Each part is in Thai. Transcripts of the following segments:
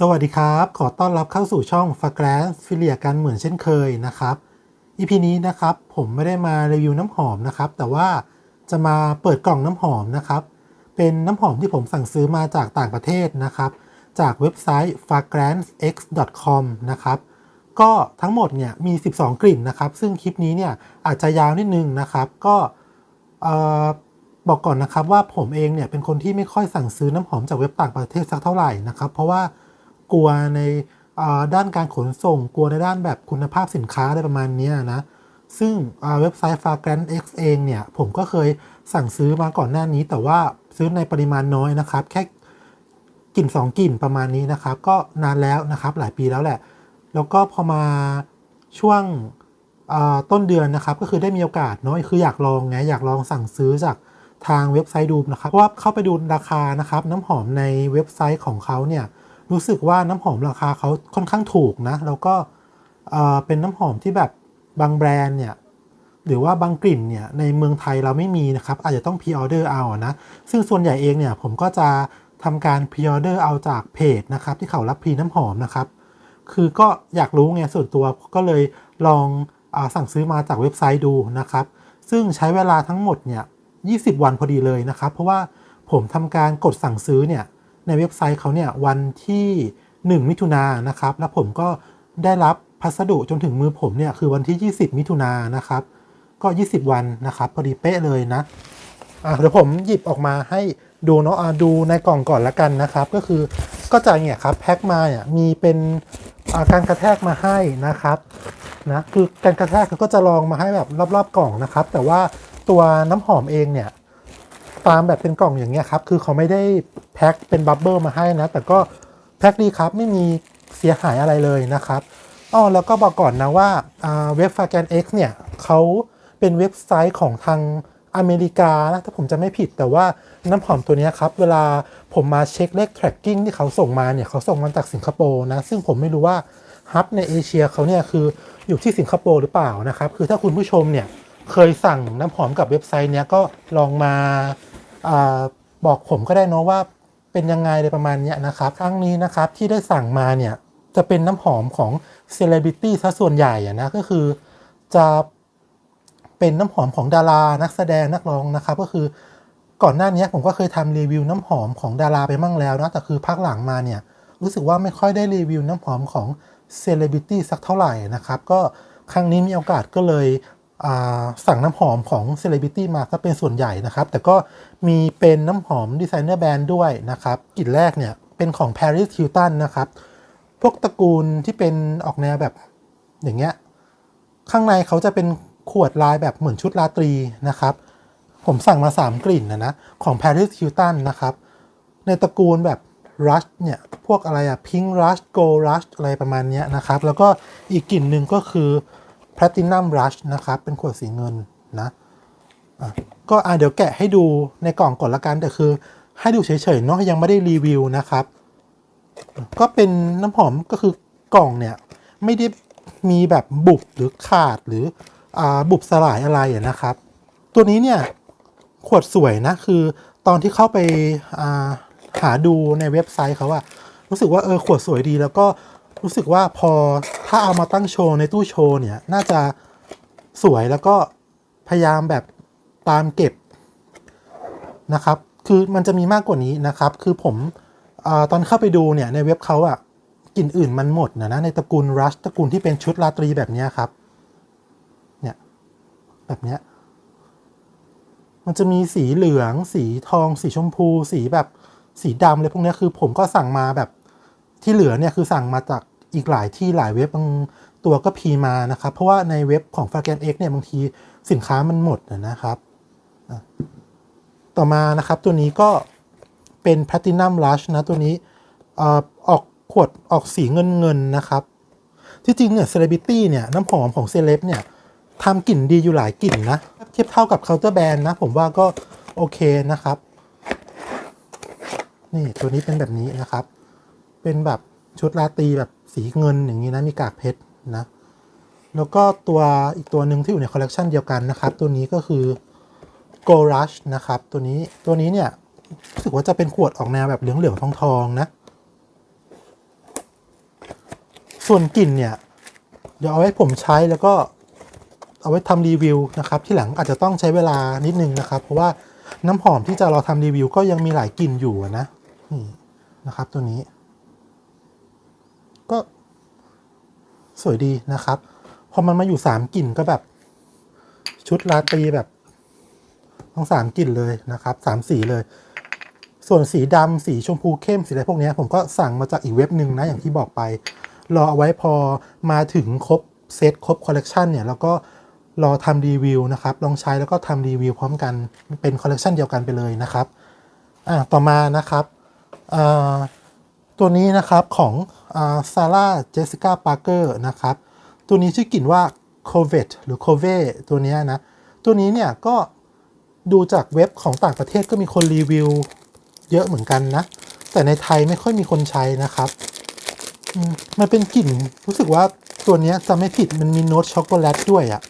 สวัสดีครับ ขอต้อนรับเข้าสู่ช่อง f a g r a n c e ฟิเลียกันเหมือนเช่นเคยนะครับ EP นี้นะครับผมไม่ได้มารีวิวน้ำหอมนะครับ แต่ว่าจะมาเปิดกล่องน้ำหอมนะครับ เป็นน้ำหอมที่ผมสั่งซื้อมาจากต่างประเทศนะครับ จากเว็บไซต์ fragrancex.com นะครับก็ทั้งหมดเนี่ยมี 12 กลิ่นนะครับ ซึ่งคลิปนี้เนี่ยอาจจะยาวนิดนึงนะครับ ก็เออบอกก่อนนะครับว่าผมเองเนี่ยเป็นคนที่ไม่ค่อยสั่งซื้อน้ำหอมจากเว็บต่างประเทศสักเท่าไหร่นะครับ เพราะว่า กลัวในด้านการขนส่ง กลัวในด้านแบบคุณภาพสินค้าอะไรประมาณนี้นะ ซึ่งเว็บไซต์ Fragrance X เองเนี่ย ผมก็เคยสั่งซื้อมาก่อนหน้านี้ แต่ว่าซื้อในปริมาณน้อยนะครับ แค่กลิ่น 2กลิ่นประมาณนี้นะครับ ก็นานแล้วนะครับ หลายปีแล้วแหละ แล้วก็พอมาช่วงต้นเดือนนะครับ ก็คือได้มีโอกาสเนาะคืออยากลองไงอยากลองสั่งซื้อจากทางเว็บไซต์ดูนะครับเพราะว่าเข้าไปดูราคานะครับ น้ำหอมในเว็บไซต์ของเขาเนี่ย รู้สึกว่าน้ำหอมราคาเขาค่อนข้างถูกนะ แล้วก็เออเป็นน้ำหอมที่แบบบางแบรนด์เนี่ยหรือว่าบางกลิ่นเนี่ยในเมืองไทยเราไม่มีนะครับอาจจะต้องพ r ออเดอร์เอานะซึ่งส่วนใหญ่เองเนี่ยผมก็จะทำการพ r ออเดอร์เอาจากเพจนะครับที่เขารับพรีน้ำหอมนะครับคือก็อยากรู้ไงส่วนตัวก็เลยลองอสั่งซื้อมาจากเว็บไซต์ดูนะครับ ซึ่งใช้เวลาทั้งหมดเนี่ย20 วันพอดีเลยนะครับ เพราะว่าผมทำการกดสั่งซื้อเนี่ย ในเว็บไซต์เขาเนี่ยวันที่ 1 มิถุนายนนะครับ แล้วผมก็ได้รับพัสดุจนถึงมือผมเนี่ยคือวันที่ 20 มิถุนายนนะครับ ก็ 20 วันนะครับพอดีเป๊ะเลยนะอะเดี๋ยวผมหยิบออกมาให้ดูเนาะะดูในกล่องก่อนละกันนะครับ ก็คือก็จะเนี่ยครับแพ็คมาเนี่ยมีเป็นาการกระแทกมาให้นะครับนะคือการกระแทกเขาก็จะลองมาให้แบบรอบๆกล่องนะครับ แต่ว่าตัวน้ำหอมเองเนี่ย ตามแบบเป็นกล่องอย่างเงี้ยครับ คือเขาไม่ได้แพ็คเป็นบับเบิลมาให้นะ แต่ก็แพ็คดีครับ ไม่มีเสียหายอะไรเลยนะครับอ้อแล้วก็บอกก่อนนะว่าเว็บ f a g a n X เนี่ยเขาเป็นเว็บไซต์ของทางอเมริกานะถ้าผมจะไม่ผิดแต่ว่าน้ำหอมตัวนี้ครับ เวลาผมมาเช็คเลข tracking ที่เขาส่งมาเนี่ยเขาส่งมาจากสิงคโปร์นะ ซึ่งผมไม่รู้ว่าฮับในเอเชียเขาเนี่ยคืออยู่ที่สิงคโปร์หรือเปล่านะครับ คือถ้าคุณผู้ชมเนี่ยเคยสั่งน้ำหอมกับเว็บไซต์เนี้ยก็ลองมา บอกผมก็ได้เนาะว่าเป็นยังไงอะไรประมาณเนี้ยนะครับ ครั้งนี้นะครับที่ได้สั่งมาเนี่ยจะเป็นน้ำหอมของเซเลบริตี้ซะส่วนใหญ่อะนะก็คือจะเป็นน้ำหอมของดารานักแสดงนักร้องนะครับก็คือก่อนหน้านี้ผมก็เคยทำรีวิวน้ำหอมของดาราไปมั่งแล้วนะแต่คือพักหลังมาเนี่ยรู้สึกว่าไม่ค่อยได้รีวิวน้ำหอมของเซเลบริตี้สักเท่าไหร่นะครับก็ครั้งนี้มีโอกาสก็เลย สั่งน้ำหอมของเซเลบริตี้มาก็เป็นส่วนใหญ่นะครับ แต่ก็มีเป็นน้ำหอมดีไซเนอร์แบรนด์ด้วยนะครับกลิ่นแรกเนี่ยเป็นของ Paris Hilton นะครับ พวกตระกูลที่เป็นออกแนวแบบอย่างเงี้ย ข้างในเขาจะเป็นขวดลายแบบเหมือนชุดราตรีนะครับ ผมสั่งมา 3 กลิ่นนะนะ ของ Paris Hilton นะครับ ในตระกูลแบบ Rush เนี่ย พวกอะไรอะ Pink Rush Gold Rush อะไรประมาณเนี้ยนะครับ แล้วก็อีกกลิ่นหนึ่งก็คือ Platinum Rush นะครับ เป็นขวดสีเงินนะะก็อะเดี๋ยวแกะให้ดูในกล่องก่อนละกันแต่คือ ให้ดูเฉยๆเนาะยังไม่ได้รีวิวนะครับ ก็เป็นน้ำหอมก็คือกล่องเนี่ย ไม่ได้มีแบบบุบหรือขาดหรืออ่าบุบสลายอะไระนะครับ ตัวนี้เนี่ยขวดสวยนะคือตอนที่เข้าไปาหาดูในเว็บไซต์เขาอะรู้สึกว่าเออขวดสวยดีแล้วก็ รู้สึกว่าพอถ้าเอามาตั้งโชว์ในตู้โชว์เนี่ย น่าจะสวยแล้วก็พยายามแบบตามเก็บนะครับ คือมันจะมีมากกว่านี้นะครับ คือผมอตอนเข้าไปดูเนี่ยในเว็บเขาอะกลิ่นอื่นมันหมดนะนะในตระกูลรัชตระกูลที่เป็นชุดราตรีแบบนี้ครับ เนี่ย แบบเนี้ยมันจะมีสีเหลือง สีทอง สีชมพู สีแบบสีดำอะไรพวกนี้คือผมก็สั่งมาแบบ ที่เหลือเนี่ยคือสั่งมาจากอีกหลายที่หลายเว็บบางตัวก็พีมานะครับ เพราะว่าในเว็บของ f a g a n X เนี่ยบางทีสินค้ามันหมดนะครับต่อมานะครับตัวนี้ก็เป็น Platinum Rush นะตัวนี้ออกขวดออกสีเงินเงินนะครับ ที่จริงเนี่ยเซเลบริตี้เนี่ยน้ำหอมของเซเลบเนี่ยทำกลิ่นดีอยู่หลายกลิ่นนะ เทียบเท่ากับเคาน์เตอร์แบรนด์นะ ผมว่าก็โอเคนะครับ นี่ตัวนี้เป็นแบบนี้นะครับ เป็นแบบชุดราตรีแบบสีเงินอย่างนี้นะมีกากเพชรนะ แล้วก็ตัวอีกตัวหนึ่งที่อยู่ในคอลเลกชันเดียวกันนะครับ ตัวนี้ก็คือ Go Rush นะครับ ตัวนี้ตัวนี้เนี่ยรู้สึกว่าจะเป็นขวดออกแนวแบบเหลืองๆทองๆนะ ส่วนกลิ่นเนี่ย เดี๋ยวเอาไว้ผมใช้แล้วก็เอาไว้ทำรีวิวนะครับ ที่หลังอาจจะต้องใช้เวลานิดนึงนะครับ เพราะว่าน้ำหอมที่จะเราทำรีวิวก็ยังมีหลายกลิ่นอยู่นะนี่นะครับตัวนี้ ก็สวยดีนะครับ พอมันมาอยู่สามกลิ่นก็แบบ ชุดราตรีแบบทั้งสามกลิ่นเลยนะครับสามสีเลย ส่วนสีดำสีชมพูเข้มสีอะไรพวกนี้ผมก็สั่งมาจากอีกเว็บหนึ่งนะอย่างที่บอกไป รอเอาไว้พอมาถึงครบเซตครบคอลเลกชันเนี่ยแล้วก็รอทำรีวิวนะครับ ลองใช้แล้วก็ทำรีวิวพร้อมกันเป็นคอลเลกชันเดียวกันไปเลยนะครับ อ่าต่อมานะครับอ่า ตัวนี้นะครับของซาร่าเจสสิก้าปาร์เกอร์นะครับ ตัวนี้ชื่อกลิ่นว่า c o v e t หรือ c o v e ตัวนี้นะ ตัวนี้เนี่ยก็ดูจากเว็บของต่างประเทศก็มีคนรีวิวเยอะเหมือนกันนะ แต่ในไทยไม่ค่อยมีคนใช้นะครับ มันเป็นกลิ่นรู้สึกว่าตัวนี้จะไม่ผิดมันมีโน้ตช็อกโกแลตด้วยอะ่ะ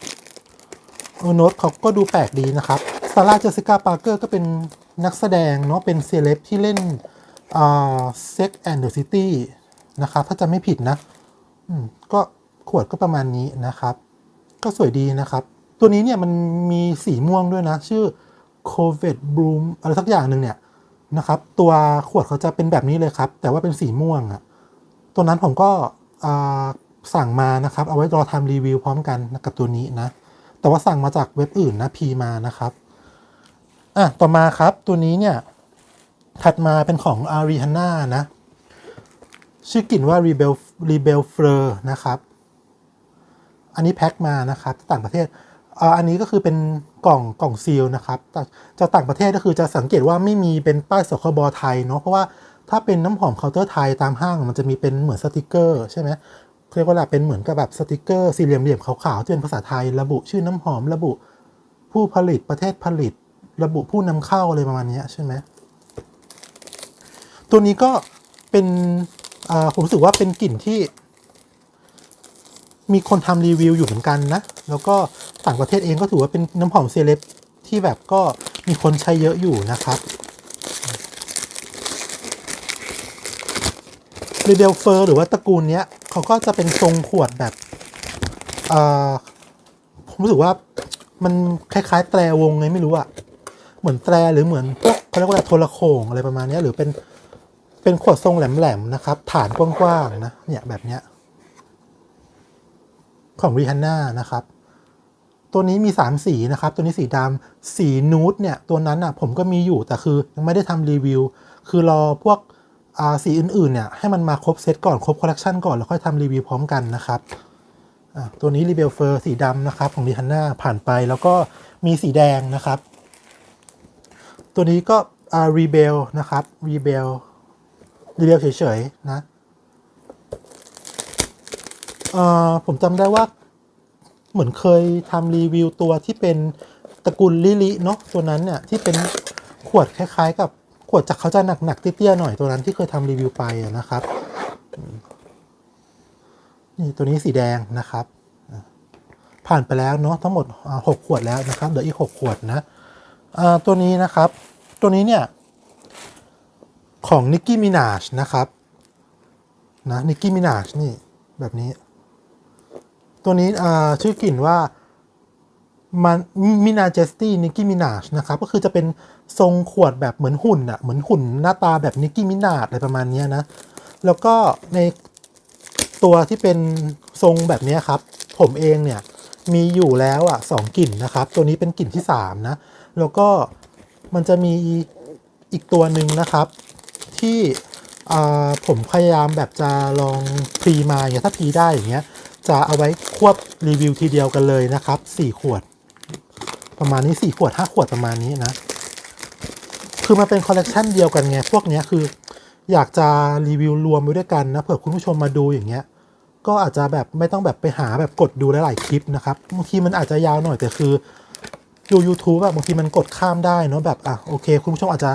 โน้ตเขาก็ดูแปลกดีนะครับซาร่าเจสสิก้าปาร์เกอร์ก็เป็นนักแสดงเนาะเป็นเซเลบที่เล่น อ่า Sex and the City นะครับ ถ้าจะไม่ผิดนะก็ขวดก็ประมาณนี้นะครับ ก็สวยดีนะครับ ตัวนี้เนี่ยมันมีสีม่วงด้วยนะ ชื่อ c o v e t Bloom อะไรสักอย่างหนึ่งเนี่ยนะครับ ตัวขวดเขาจะเป็นแบบนี้เลยครับ แต่ว่าเป็นสีม่วงอะ่ะตัวนั้นผมก็สั่งมานะครับ เอาไว้รอทำรีวิวพร้อมกันกับตัวนี้นะ แต่ว่าสั่งมาจากเว็บอื่นนะพีมานะครับ อะ ต่อมาครับตัวนี้เนี่ย ถัดมาเป็นของ a r i h a n a นะ ชื่อกลิ่นว่า Rebel Rebel Fleur นะครับ อันนี้แพ็คมานะครับต่างประเทศอันนี้ก็คือเป็นกล่องกล่องซีลนะครับจากต่างประเทศก็คือจะสังเกตว่าไม่มีเป็นป้ายสคบไทยเนาะเพราะว่าถ้าเป็นน้ำหอมเคาน์เตอร์ไทยตามห้างมันจะมีเป็นเหมือนสติกเกอร์ใช่ไหมเรียกว่าเป็นเหมือนกับแบบสติกเกอร์สี่เหลี่ยมๆขาวๆที่เป็นภาษาไทย ระบุชื่อน้ำหอม ระบุผู้ผลิตประเทศผลิต ระบุผู้นำเข้าอะไรประมาณนี้ใช่ไหม ตัวนี้ก็เป็นผมรู้สึกว่าเป็นกลิ่นที่ มีคนทำรีวิวอยู่เหมือนกันนะ แล้วก็ต่างประเทศเองก็ถือว่าเป็นน้ำหอมเซเลบที่แบบก็มีคนใช้เยอะอยู่นะครับรีเบลเฟอร์หรือว่าตระกูลเนี้ยเขาก็จะเป็นทรงขวดแบบอ่าผมรู้สึกว่ามันคล้ายๆ แตรวงไงไม่รู้อะเหมือนแตรหรือเหมือนพวกเขาเรียกว่าโทรโขงอะไรประมาณนี้หรือเป็น เป็นขวดทรงแหลมๆนะครับ ฐานกว้างๆนะ เนี่ยแบบเนี้ย ของ Rihanna นะครับ ตัวนี้มี 3 สีนะครับ ตัวนี้สีดำสีนูดเนี่ย ตัวนั้นอะผมก็มีอยู่แต่คือยังไม่ได้ทำรีวิว คือรอพวกสีอื่นๆเนี่ยให้มันมาครบเซตก่อนครบคอลเลคชันก่อนแล้วค่อยทำรีวิวพร้อมกันนะครับตัวนี้ Rebel Fur สีดำนะครับ ของ Rihanna ผ่านไปแล้วก็มีสีแดงนะครับ ตัวนี้ก็อ่า Rebel นะครับ Rebel Rebel เรียวเฉยๆนะเอ่อผมจำได้ว่าเหมือนเคยทำรีวิวตัวที่เป็นตระกูลลิลิเนาะตัวนั้นเนี่ยที่เป็นขวดคล้ายๆ กับขวดจากเขาจะหนักๆเตี้ยๆหน่อยตัวนั้นที่เคยทำรีวิวไปนะครับนี่ตัวนี้สีแดงนะครับ ผ่านไปแล้วเนาะทั้งหมดหกขวดแล้วนะครับเหลืออีกหกขวดนะตัวนี้นะครับ ตัวนี้เนี่ย ของ Nicki Minaj นะครับนะ Nicki Minaj นี่แบบนี้ ตัวนี้ชื่อกลิ่นว่ามันมินาเจสตี้นิกกี้มินาชนะครับก็คือจะเป็นทรงขวดแบบเหมือนหุ่นอะเหมือนหุ่นหน้าตาแบบนิกกี้มินาชอะไรประมาณนี้นะ แล้วก็ในตัวที่เป็นทรงแบบนี้ครับ ผมเองเนี่ยมีอยู่แล้วอะสองกลิ่นนะครับ ตัวนี้เป็นกลิ่นที่สามนะ แล้วก็มันจะมีอีกตัวหนึ่งนะครับ ที่ผมพยายามแบบจะลองพรีมาอย่างเงี้ยถ้าพรีได้อย่างเงี้ยจะเอาไว้ควบรีวิวทีเดียวกันเลยนะครับสี่ขวด ประมาณนี้สี่ขวดห้าขวดประมาณนี้นะ คือมันเป็นคอลเลกชันเดียวกันไงพวกเนี้ยคือ อยากจะรีวิวรวมไว้ด้วยกันนะเผื่อคุณผู้ชมมาดูอย่างเงี้ย ก็อาจจะแบบไม่ต้องแบบไปหาแบบกดดูหลายๆคลิปนะครับบางทีมันอาจจะยาวหน่อยแต่คือดู YouTube แบบบางทีมันกดข้ามได้เนาะแบบอะโอเค คุณผู้ชมอาจจะ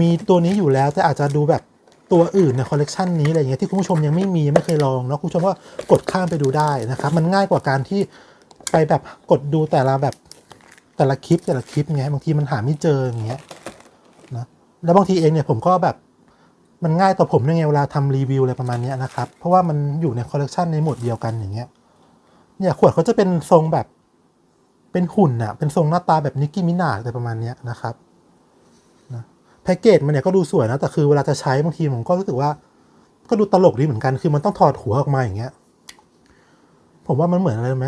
มีตัวนี้อยู่แล้วแต่อาจจะดูแบบตัวอื่นในคอลเลกชันนี้อะไรเงี้ยที่คุณผู้ชมยังไม่มีไม่เคยลองเนาะคุณผู้ชมก็กดข้ามไปดูได้นะครับ มันง่ายกว่าการที่ไปแบบกดดูแต่ละแบบแต่ละคลิปแต่ละคลิปไงบางทีมันหาไม่เจออย่างเงี้ยนะแล้วบางทีเองเนี่ยผมก็แบบมันง่ายต่อผมด้วยไงเวลาทำรีวิวอะไรประมาณนี้นะครับ เพราะว่ามันอยู่ในคอลเลกชันในหมวดเดียวกันอย่างเงี้ยเนี่ยขวดเขาจะเป็นทรงแบบเป็นหุ่นอะเป็นทรงหน้าตาแบบนิกกี้มินาอะไรประมาณนี้นะครับ แพ็กเกจมันเนี่ยก็ดูสวยนะแต่คือเวลาจะใช้บางทีผมก็รู้สึกว่า ก็ดูตลกดีเหมือนกันคือมันต้องถอดหัวออกมาอย่างเงี้ย ผมว่ามันเหมือนอะไรไหม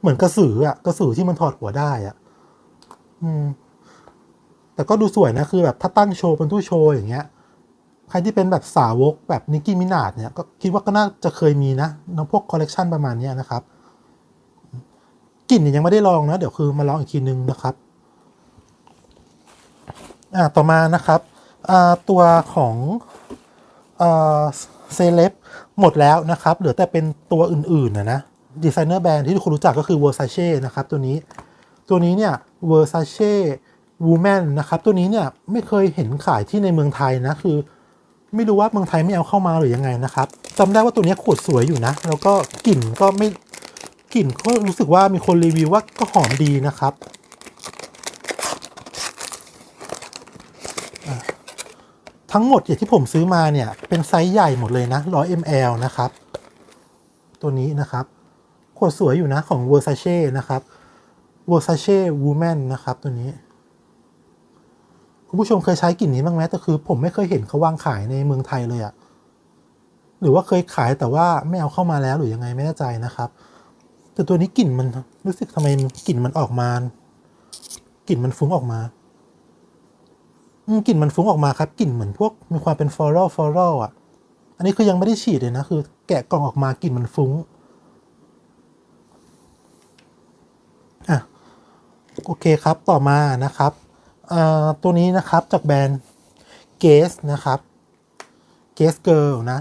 เหมือนกระสืออะกระสือที่มันถอดหัวได้อะอืม แต่ก็ดูสวยนะคือแบบถ้าตั้งโชว์เป็นตู้โชว์อย่างเงี้ย ใครที่เป็นแบบสาวกแบบนิกกี้มินาดเนี่ยก็คิดว่าก็น่าจะเคยมีนะในพวกคอลเลกชันประมาณนี้นะครับกลิ่นเนี่ยยังไม่ได้ลองนะ เดี๋ยวคือมาลองอีกทีนึงนะครับ อ่าต่อมานะครับอ่าตัวของอ่าเซเลบหมดแล้วนะครับ เหลือแต่เป็นตัวอื่นๆนะนะดีไซเนอร์แบรนด์ที่ทุกคนรู้จักก็คือ Versace นะครับ ตัวนี้ตัวนี้เนี่ย Versace Woman นะครับ ตัวนี้เนี่ยไม่เคยเห็นขายที่ในเมืองไทยนะ คือ ไม่รู้ว่าเมืองไทยไม่เอาเข้ามาหรือยังไงนะครับจำได้ว่าตัวนี้ขวดสวยอยู่นะ แล้วก็กลิ่นก็ไม่กลิ่นก็รู้สึกว่ามีคนรีวิวว่าก็หอมดีนะครับอะ ทั้งหมดอย่างที่ผมซื้อมาเนี่ย เป็นไซส์ใหญ่หมดเลยนะ 100 ml นะครับ ตัวนี้นะครับ ขวดสวยอยู่นะของ Versace นะครับ Versace Woman นะครับ ตัวนี้ คุณผู้ชมเคยใช้กลิ่นนี้บ้างไหมแต่คือ ผมไม่เคยเห็นเขาวางขายในเมืองไทยเลยอะหรือว่าเคยขายแต่ว่าไม่เอาเข้ามาแล้วหรือยังไงไม่แน่ใจนะครับ แต่ตัวนี้กลิ่นมันรู้สึกทำไมกลิ่นมันออกมากลิ่นมันฟุ้งออกมา กลิ่นมันฟุ้งออกมาครับกลิ่นเหมือนพวกมีความเป็นฟลอรัลฟลอรัลอะ อันนี้คือยังไม่ได้ฉีดเลยนะคือ แกะกล่องออกมากลิ่นมันฟุ้งอะโอเคครับต่อมานะครับอ่อตัวนี้นะครับจากแบรนด์เกสนะครับเกสเกิลนะ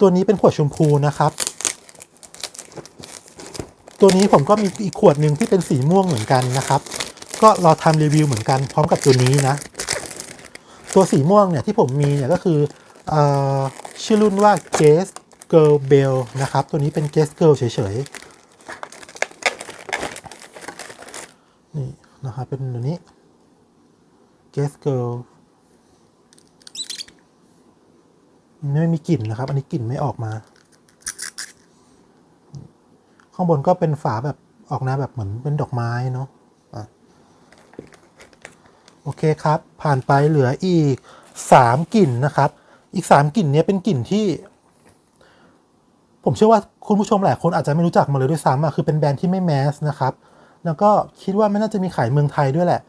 ตัวนี้เป็นขวดชมพูนะครับ ตัวนี้ผมก็มีอีกขวดหนึ่งที่เป็นสีม่วงเหมือนกันนะครับ ก็รอทำรีวิวเหมือนกันพร้อมกับตัวนี้นะ ตัวสีม่วงเนี่ยที่ผมมีเนี่ยก็คืออชื่อรุ่นว่า g a z e Girl Bell นะครับ ตัวนี้เป็น g a z e Girl เฉยๆ นี่นะครับเป็นตัวนี้ g a z e Girl ไม่มีกลิ่นนะครับ อันนี้กลิ่นไม่ออกมา ข้างบนก็เป็นฝาแบบออกแนวแบบเหมือนเป็นดอกไม้เนาะ โอเคครับ ผ่านไปเหลืออีกสามกลิ่นนะครับ อีกสามกลิ่นนี้เป็นกลิ่นที่ ผมเชื่อว่าคุณผู้ชมหลายคนอาจจะไม่รู้จักมาเลยด้วยซ้ำอะคือเป็นแบรนด์ที่ไม่แมสนะครับ แล้วก็คิดว่าไม่น่าจะมีขายเมืองไทยด้วยแหละ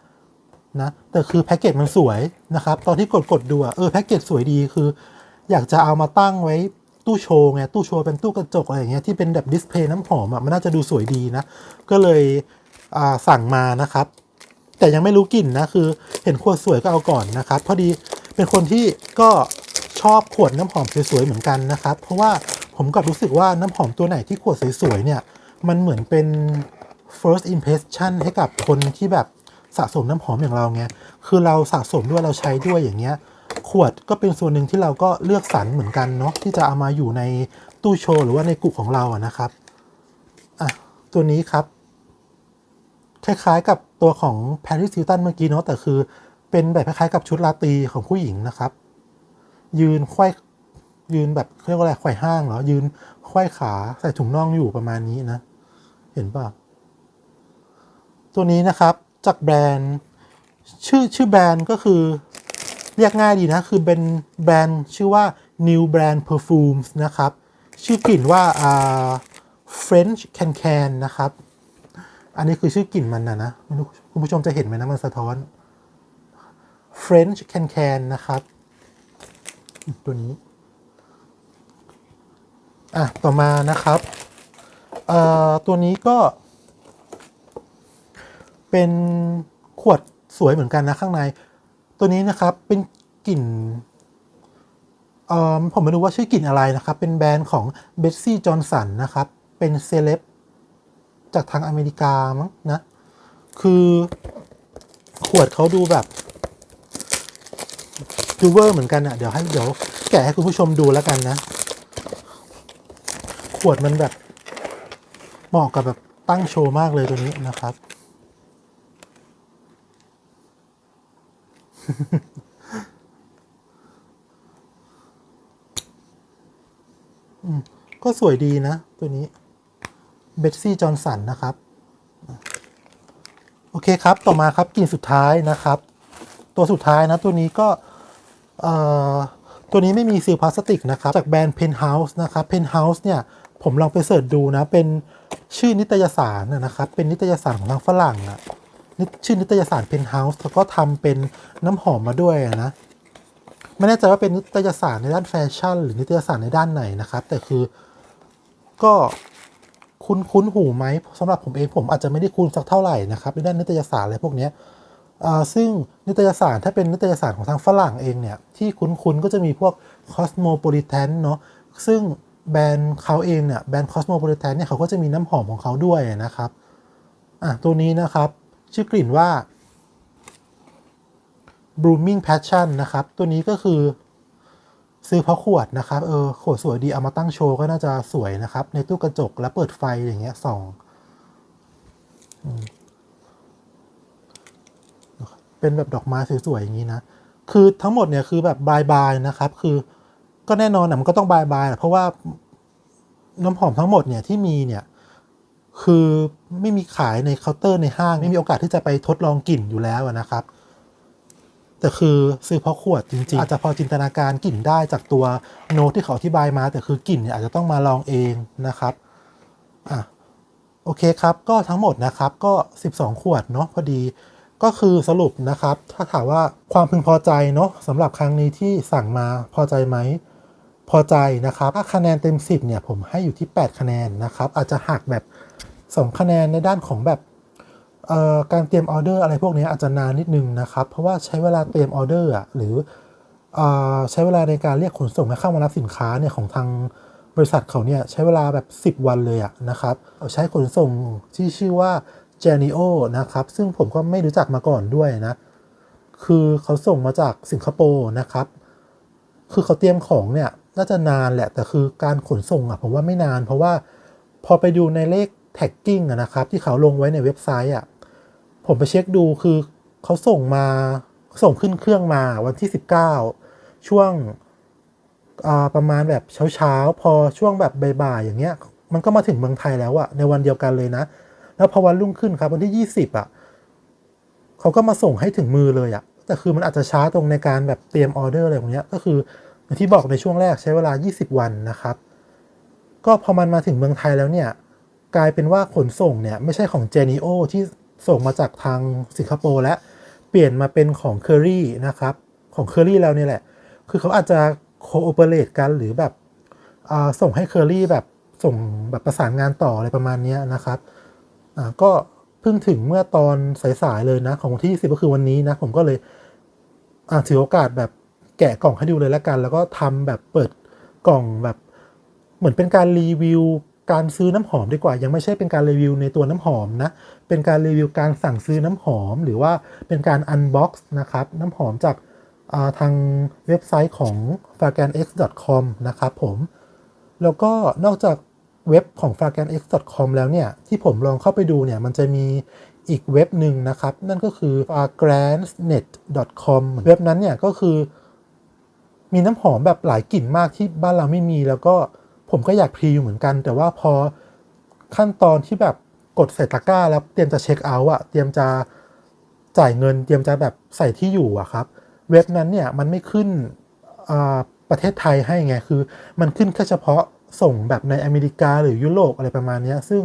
นะแต่คือแพ็กเกจมันสวยนะครับ ตอนที่กดกดดูอะเออแพ็กเกจสวยดีคือ อยากจะเอามาตั้งไว้ตู้โชว์ไงตู้โชว์เป็นตู้กระจกอะไรอย่างเงี้ยที่เป็นแบบดิสเพลย์น้ำหอมอะมันน่าจะดูสวยดีนะ ก็เลยสั่งมานะครับ แต่ยังไม่รู้กลิ่นนะคือเห็นขวดสวยก็เอาก่อนนะครับ พอดีเป็นคนที่ก็ชอบขวดน้ำหอมสวยๆเหมือนกันนะครับ เพราะว่าผมกลับรู้สึกว่าน้ำหอมตัวไหนที่ขวดสวยๆเนี่ยมันเหมือนเป็น first impression ให้กับคนที่แบบสะสมน้ำหอมอย่างเราไงคือเราสะสมด้วยเราใช้ด้วยอย่างเงี้ยขวดก็เป็นส่วนหนึ่งที่เราก็เลือกสรรเหมือนกันเนาะที่จะเอามาอยู่ในตู้โชว์หรือว่าในกลุ่มของเราอะนะครับอะตัวนี้ครับ คล้ายๆกับตัวของ Paris Hilton เมื่อกี้เนาะแต่คือ เป็นแบบคล้ายๆกับชุดราตรีของผู้หญิงนะครับ ยืนควายยืนแบบเรียกว่าอะไรควายห้างเหรอ ยืนควายขาใส่ถุงน่องอยู่ประมาณนี้นะ เห็นป่ะ ตัวนี้นะครับจากแบรนด์ ชื่อชื่อแบรนด์ก็คือเรียกง่ายดีนะ คือเป็นแบรนด์ชื่อว่า New Brand Perfumes นะครับ ชื่อกลิ่นว่าอ่า French Can Can นะครับ อันนี้คือชื่อกลิ่นมันนะนะคุณผู้ชมจะเห็นไหมนะมันสะท้อน French Can Can นะครับ ตัวนี้ อะ ต่อมานะครับ เอ่อ ตัวนี้ก็ เป็นขวดสวยเหมือนกันนะข้างใน ตัวนี้นะครับเป็นกลิ่นเอ่อผมไม่รู้ว่าชื่อกลิ่นอะไรนะครับ เป็นแบรนด์ของเบ s ซี่จอห์นสันนะครับ เป็นเซเลบ จากทางอเมริกามั้งนะ คือขวดเขาดูแบบดูเวอร์เหมือนกันอะ่ะเดี๋ยวให้เดี๋ยวแกะให้คุณผู้ชมดูแล้วกันนะ ขวดมันแบบเหมาะกับแบบตั้งโชว์มากเลยตัวนี้นะครับอืมก็สวยดีนะ ตัวนี้ เบ t ซี่จอห์นสันนะครับ โอเคครับต่อมาครับกลิ่นสุดท้ายนะครับ ตัวสุดท้ายนะตัวนี้ก็ตัวนี้ไม่มีซีลพลาสติกนะครับ จากแบรนด์ Penthouse นะครับ Penthouse เนี่ยผมลองไปเสิร์ชดูนะ เป็นชื่อนิตยสารนะครับ เป็นนิตยสารของทางฝรั่งนะชื่อนิตยสาร Penthouse แล้วก็ทำเป็นน้ำหอมมาด้วยนะไม่แน่ใจว่าเป็นนิตยสารในด้านแฟชั่น หรือนิตยสารในด้านไหนนะครับ แต่คือก็ คุ้นคุ้นหูไหมสำหรับผมเองผมอาจจะไม่ได้คุ้นสักเท่าไหร่นะครับในด้านนิตยสารอะไรพวกนี้ซึ่งนิตยสารถ้าเป็นนิตยสารของทางฝรั่งเองเนี่ยที่คุ้นๆก็จะมีพวก Cosmopolitan เนาะซึ่งแบรนด์เขาเองเนี่ยแบรนด์ Cosmopolitan เนี่ยเขาก็จะมีน้ำหอมของเขาด้วยนะครับอะตัวนี้นะครับ ชื่อกลิ่นว่า Blooming Passion นะครับ ตัวนี้ก็คือ ซื้อเพราะขวดนะครับ เออ ขวดสวยดี เอามาตั้งโชว์ก็น่าจะสวยนะครับ ในตู้กระจกแล้วเปิดไฟอย่างเงี้ยส่องเป็นแบบดอกไม้สวยๆอย่างนี้นะ คือทั้งหมดเนี่ยคือแบบบายบายนะครับ คือก็แน่นอนนะมันก็ต้องบายบายแหละเพราะว่าน้ำหอมทั้งหมดเนี่ยที่มีเนี่ยคือไม่มีขายในเคาน์เตอร์ในห้าง ไม่มีโอกาสที่จะไปทดลองกลิ่นอยู่แล้วนะครับ แต่คือซื้อเพราะขวดจริง ๆ อาจจะพอจินตนาการกลิ่นได้จากตัวโน้ตที่เขาอธิบายมา แต่คือกลิ่นเนี่ยอาจจะต้องมาลองเองนะครับอะโอเคครับก็ทั้งหมดนะครับก็ 12 ขวดเนาะพอดีก็คือสรุปนะครับ ถ้าถามว่าความพึงพอใจเนาะสำหรับครั้งนี้ที่สั่งมาพอใจไหมพอใจนะครับถ้าคะแนนเต็ม 10เนี่ยผมให้อยู่ที่ 8 คะแนนนะครับอาจจะหักแบบ 2 คะแนนในด้านของแบบ การเตรียมออเดอร์อะไรพวกนี้อาจจะนานนิดนึงนะครับ เพราะว่าใช้เวลาเตรียมออเดอร์อะหรืออใช้เวลาในการเรียกขนส่งให้เข้ามารับสินค้าเนี่ยของทางบริษัทเขาเนี่ยใช้เวลาแบบ 10 วันเลยอะนะครับใช้ขนส่งที่ชื่อว่า j a n i o นะครับ ซึ่งผมก็ไม่รู้จักมาก่อนด้วยนะ คือเขาส่งมาจากสิงคโปร์นะครับ คือเขาเตรียมของเนี่ยน่าจะนานแหละ แต่คือการขนส่งอะผมว่าไม่นาน เพราะว่าพอไปดูในเลขแท็กกิ้งนะครับที่เขาลงไว้ในเว็บไซต์อะ ผมไปเช็คดูคือเขาส่งมาส่งขึ้นเครื่องมาวันที่ 19 ช่วงประมาณแบบเช้าๆ พอช่วงแบบบ่ายๆอย่างเงี้ย มันก็มาถึงเมืองไทยแล้วอะในวันเดียวกันเลยนะ แล้วพอวันรุ่งขึ้นครับวันที่ 20อะเขาก็มาส่งให้ถึงมือเลยอะแต่คือมันอาจจะช้าตรงในการแบบเตรียมออเดอร์อะไรพวกเนี้ยก็คืออย่างที่บอกในช่วงแรกใช้เวลา 20 วันนะครับ ก็พอมันมาถึงเมืองไทยแล้วเนี่ย กลายเป็นว่าขนส่งเนี่ย ไม่ใช่ของ g e n i o ที่ ส่งมาจากทางสิงคโปร์และเปลี่ยนมาเป็นของ Curry นะครับของ Curry แล้วเนี่ยแหละ คือเขาอาจจะ cooperate กันหรือแบบส่งให้ Curry แบบส่งแบบประสานงานต่ออะไรประมาณนี้นะครับก็เพิ่งถึงเมื่อตอนสายๆเลยนะของวันที่ 20 ก็คือวันนี้นะผมก็เลยถือโอกาสแบบแกะกล่องให้ดูเลยแล้วกัน แล้วก็ทำแบบเปิดกล่องแบบเหมือนเป็นการรีวิว การซื้อน้ำหอมดีกว่า ยังไม่ใช่เป็นการรีวิวในตัวน้ำหอมนะ เป็นการรีวิวการสั่งซื้อน้ำหอม หรือว่าเป็นการอันบ็อกซ์นะครับน้ำหอมจากาทางเว็บไซต์ของ f a g a n x com นะครับผม แล้วก็นอกจากเว็บของ f a g a n x com แล้วเนี่ย ที่ผมลองเข้าไปดูเนี่ย มันจะมีอีกเว็บหนึ่งนะครับ นั่นก็คือ fragrance.net com เว็บนั้นเนี่ยก็คือมีน้ำหอมแบบหลายกลิ่นมากที่บ้านเราไม่มีแล้วก็ ผมก็อยากพรีวิวเหมือนกัน แต่ว่าพอขั้นตอนที่แบบกดใส่ตะกร้า แล้วเตรียมจะเช็คเอาท์อะเตรียมจะจ่ายเงิน เตรียมจะแบบใส่ที่อยู่อะครับ เว็บนั้นเนี่ยมันไม่ขึ้นอ่าประเทศไทยให้ไงคือ มันขึ้นแค่เฉพาะส่งแบบในอเมริกาหรือยุโรปอะไรประมาณนี้ซึ่ง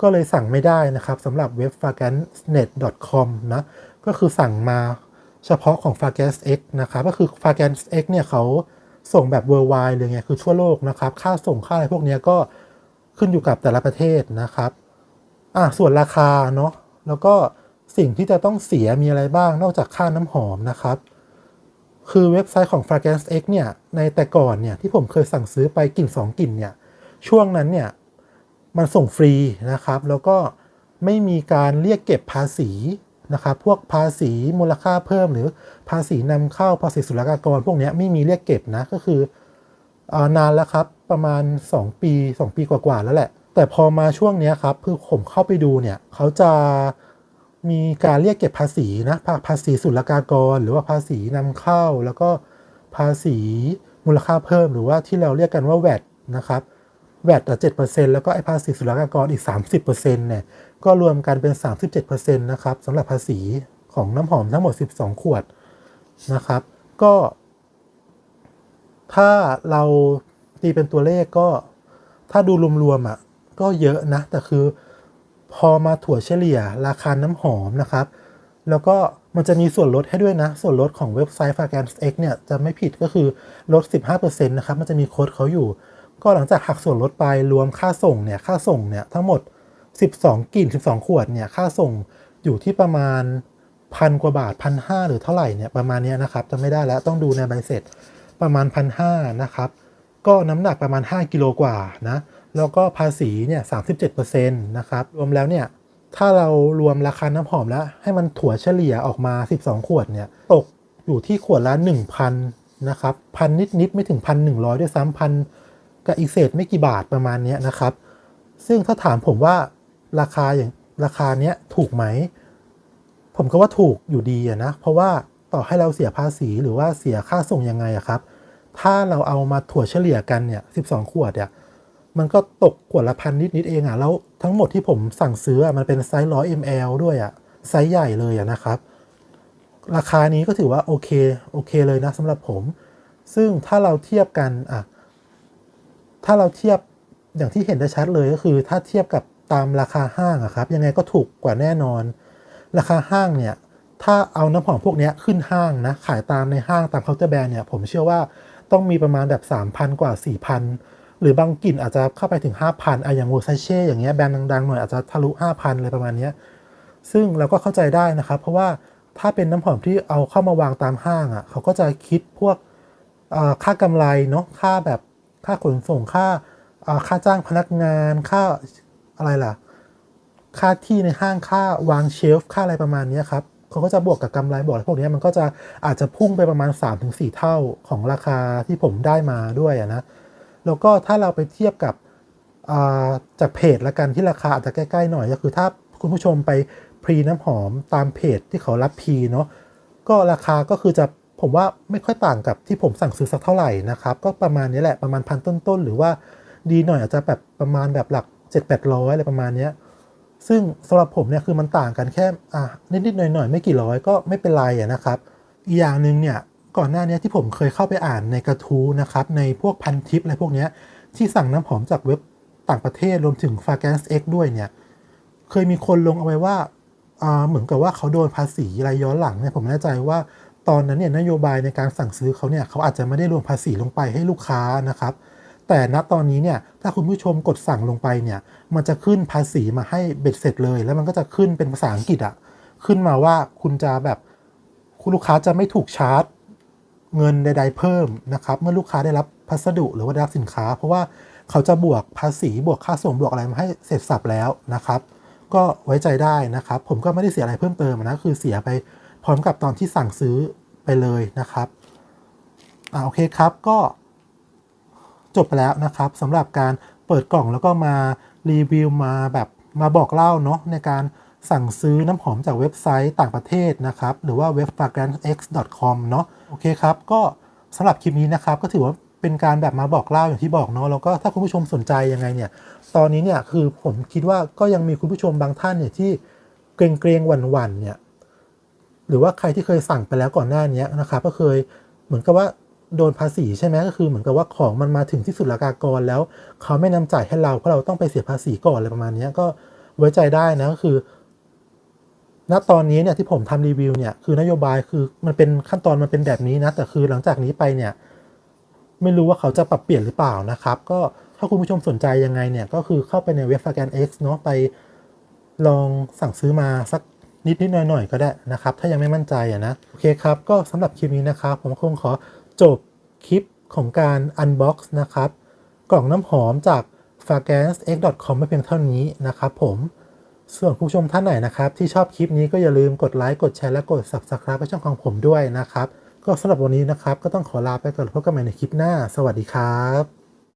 ก็เลยสั่งไม่ได้นะครับสำหรับเว็บ f a g a n n e t c o m นะก็คือสั่งมาเฉพาะของ f a g a n X นะครับก็คือ f a g a n X เนี่ยเขา ส่งแบบ worldwide เลยไงคือทั่วโลกนะครับ ค่าส่งค่าอะไรพวกนี้ก็ขึ้นอยู่กับแต่ละประเทศนะครับอะส่วนราคาเนาะแล้วก็สิ่งที่จะต้องเสียมีอะไรบ้างนอกจากค่าน้ำหอมนะครับ คือเว็บไซต์ของ Fragrance X เนี่ยในแต่ก่อนเนี่ยที่ผมเคยสั่งซื้อไปกลิ่น2กลิ่นเนี่ยช่วงนั้นเนี่ยมันส่งฟรีนะครับ แล้วก็ไม่มีการเรียกเก็บภาษี นะครับพวกภาษีมูลค่าเพิ่ม หรือภาษีนำเข้าภาษีศุลกากร พวกนี้ไม่มีเรียกเก็บนะก็คืออนานแล้วครับประมาณ 2 ปี 2 ปีกว่าๆแล้วแหละ แต่พอมาช่วงนี้ครับคือผมเข้าไปดูเนี่ยเขาจะมีการเรียกเก็บภาษีนะภาษีศุลกากร หรือว่าภาษีนำเข้า แล้วก็ภาษีมูลค่าเพิ่ม หรือว่าที่เราเรียกกันว่า VAT นะครับแวดเจ็ดเปอร์เซ็นต์แล้วก็ไอภาษีศุลกากรอีก 30%เนี่ย ก็รวมกันเป็น 37%นะครับสำหรับภาษีของน้ำหอมทั้งหมด 12 ขวดนะครับ ก็ ถ้าเราตีเป็นตัวเลขก็ถ้าดูรวมๆอะก็เยอะนะ แต่คือพอมาถั่วเฉลี่ยราคาน้ำหอมนะครับ แล้วก็มันจะมีส่วนลดให้ด้วยนะ ส่วนลดของเว็บไซต์ f a g a n X เนี่ย จะไม่ผิดก็คือลด 15%นะครับ มันจะมีโค้ดเขาอยู่ ก็หลังจากหักส่วนลดไปรวมค่าส่งเนี่ย ค่าส่งเนี่ย ทั้งหมด 12กลิ่น12 ขวดเนี่ยค่าส่งอยู่ที่ประมาณพันกว่าบาทพันห้าหรือเท่าไหร่เนี่ยประมาณนี้นะครับจะไม่ได้แล้วต้องดูในใบเสร็จประมาณพันห้านะครับก็น้ำหนักประมาณ 5 กิโลกว่านะแล้วก็ภาษีเนี่ย37%นะครับรวมแล้วเนี่ยถ้าเรารวมราคาน้ำหอมแล้ว ให้มันถั่วเฉลี่ยออกมา 12 ขวดเนี่ยตกอยู่ที่ขวดละ1,000นะครับพันนิดๆไม่ถึงพันหนึ่งร้อยด้วยซ้ำพันกับอีกเศษไม่กี่บาทประมาณนี้นะครับ ซึ่งถ้าถามผมว่า ราคาอย่างราคาเนี้ยถูกไหม ผมก็ว่าถูกอยู่ดีอะนะ เพราะว่าต่อให้เราเสียภาษีหรือว่าเสียค่าส่งยังไงอะครับ ถ้าเราเอามาถั่วเฉลี่ยกันเนี่ย12ขวดเนี่ยมันก็ตกขวดละพันนิดนิดเองอะแล้วทั้งหมดที่ผมสั่งซื้ออะมันเป็นไซส์100 ml ด้วยอะ่ะไซส์ใหญ่เลยอะนะครับราคานี้ก็ถือว่าโอเคโอเคเลยนะสำหรับผม ซึ่งถ้าเราเทียบกันอะถ้าเราเทียบอย่างที่เห็นได้ชัดเลยก็คือ ถ้าเทียบกับ ตามราคาห้างอะครับ ยังไงก็ถูกกว่าแน่นอน ราคาห้างเนี่ย ถ้าเอาน้ำหอมพวกนี้ขึ้นห้างนะ ขายตามในห้างตามเคาน์เตอร์แบรนด์เนี่ย ผมเชื่อว่าต้องมีประมาณแบบ 3,000 กว่า 4,000 หรือบางกลิ่นอาจจะเข้าไปถึง 5,000อะอย่างโวซาเช่อย่างเงี้ยแบรนด์ดังๆหน่อยอาจจะทะลุ5,000อะไรประมาณนี้ซึ่งเราก็เข้าใจได้นะครับ เพราะว่าถ้าเป็นน้ำหอมที่เอาเข้ามาวางตามห้างอะ่ะเขาก็จะคิดพวกค่ากำไรเนาะค่าแบบค่าขนส่งค่าค่าจ้างพนักงาน ค่า อะไรล่ะ ค่าที่ในห้างค่าวางเชลฟ์ค่าอะไรประมาณนี้ครับเขาก็จะบวกกับกำไรบวกอะไรพวกนี้มันก็จะอาจจะพุ่งไปประมาณ 3-4 เท่าของราคาที่ผมได้มาด้วยนะแล้วก็ถ้าเราไปเทียบกับาจากเพจละกันที่ราคาอาจจะใกล้ๆหน่อยก็คือถ้าคุณผู้ชมไปพรีน้ำหอมตามเพจที่เขารับพรีเนาะก็ราคาก็คือจะผมว่าไม่ค่อยต่างกับที่ผมสั่งซื้อสักเท่าไหร่นะครับ ก็ประมาณนี้แหละประมาณพันต้นๆ หรือว่าดีหน่อยอาจจะแบบประมาณแบบหลัก 7-800อยอะไรประมาณเนี้ยซึ่งสำหรับผมเนี่ยคือมันต่างกันแค่อะนิดๆหน่อยๆ ไม่กี่ร้อยก็ไม่เป็นไรอะนะครับ อีกอย่างหนึ่งเนี่ยก่อนหน้านี้ที่ผมเคยเข้าไปอ่านในกระทู้นะครับในพวกพันทิปอะไรพวกเนี้ยที่สั่งน้ำหอมจากเว็บต่างประเทศรวมถึง f a g a n s X ด้วยเนี่ยเคยมีคนลงเอาไว้ว่าอ่าเหมือนกับว่าเขาโดนภาษีรายย้อนหลังเนี่ยผมไม่แน่ใจว่าตอนนั้นเนี่ยนโยบายในการสั่งซื้อเขาเนี่ยเขาอาจจะไม่ได้รวมภาษีลงไปให้ลูกค้านะครับ แต่ณตอนนี้เนี่ยถ้าคุณผู้ชมกดสั่งลงไปเนี่ยมันจะขึ้นภาษีมาให้เบ็ดเสร็จเลย แล้วมันก็จะขึ้นเป็นภาษาอังกฤษอะขึ้นมาว่าคุณจะแบบคุณลูกค้าจะไม่ถูกชาร์จเงินใด ๆ เพิ่มนะครับเมื่อลูกค้าได้รับพัสดุหรือว่าได้รับสินค้า เพราะว่าเขาจะบวกภาษีบวกค่าส่งบวกอะไรมาให้เสร็จสับแล้วนะครับ ก็ไว้ใจได้นะครับ ผมก็ไม่ได้เสียอะไรเพิ่มเติมนะคือเสียไปพร้อมกับตอนที่สั่งซื้อไปเลยนะครับอ่าโอเคครับก็ จบไปแล้วนะครับสำหรับการเปิดกล่องแล้วก็มารีวิวมาแบบมาบอกเล่าเนาะในการสั่งซื้อน้ำหอมจากเว็บไซต์ต่างประเทศนะครับ หรือว่าเว็บ fragrancex.com เนาะโอเคครับ ก็สำหรับคลิปนี้นะครับ ก็ถือว่าเป็นการแบบมาบอกเล่าอย่างที่บอกเนาะแล้วก็ถ้าคุณผู้ชมสนใจยังไงเนี่ย ตอนนี้เนี่ยคือผมคิดว่าก็ยังมีคุณผู้ชมบางท่านเนี่ยที่เกรงเกรงๆหวั่นเนี่ยหรือว่าใครที่เคยสั่งไปแล้วก่อนหน้านี้นะครับ ก็เคยเหมือนกับว่า โดนภาษีใช่ไหมก็คือเหมือนกับว่าของมันมาถึงที่สุลกากรแล้ว เขาไม่นำจ่ายให้เราเพราะเราต้องไปเสียภาษีก่อนอะไรประมาณนี้ก็ไว้ใจได้นะก็คือ ณตอนนี้เนี่ยที่ผมทำรีวิวเนี่ยคือนโยบายคือมันเป็นขั้นตอนมันเป็นแบบนี้นะแต่คือหลังจากนี้ไปเนี่ย ไม่รู้ว่าเขาจะปรับเปลี่ยนหรือเปล่านะครับ ก็ถ้าคุณผู้ชมสนใจยังไงเนี่ยก็คือเข้าไปในเว็บ f a g a n X เนาะไปลองสั่งซื้อมาสักนิดนิดหน่อยหน่อยๆก็ได้นะครับ ถ้ายังไม่มั่นใจอะนะ โอเคครับ ก็สำหรับคลิปนี้นะครับ ผมคงขอ จบคลิปของการ Unbox นะครับ กล่องน้ำหอมจาก f a g a n c e x c o m ไม่เพียงเท่านี้นะครับผมส่วนผู้ชมท่านไหนนะครับ ที่ชอบคลิปนี้ก็อย่าลืมกดไลค์กดแชร์และกด Subscribe ให้ช่องของผมด้วยนะครับ ก็สำหรับวันนี้นะครับ ก็ต้องขอลาไปก่อนพบกันใหม่ในคลิปหน้า สวัสดีครับ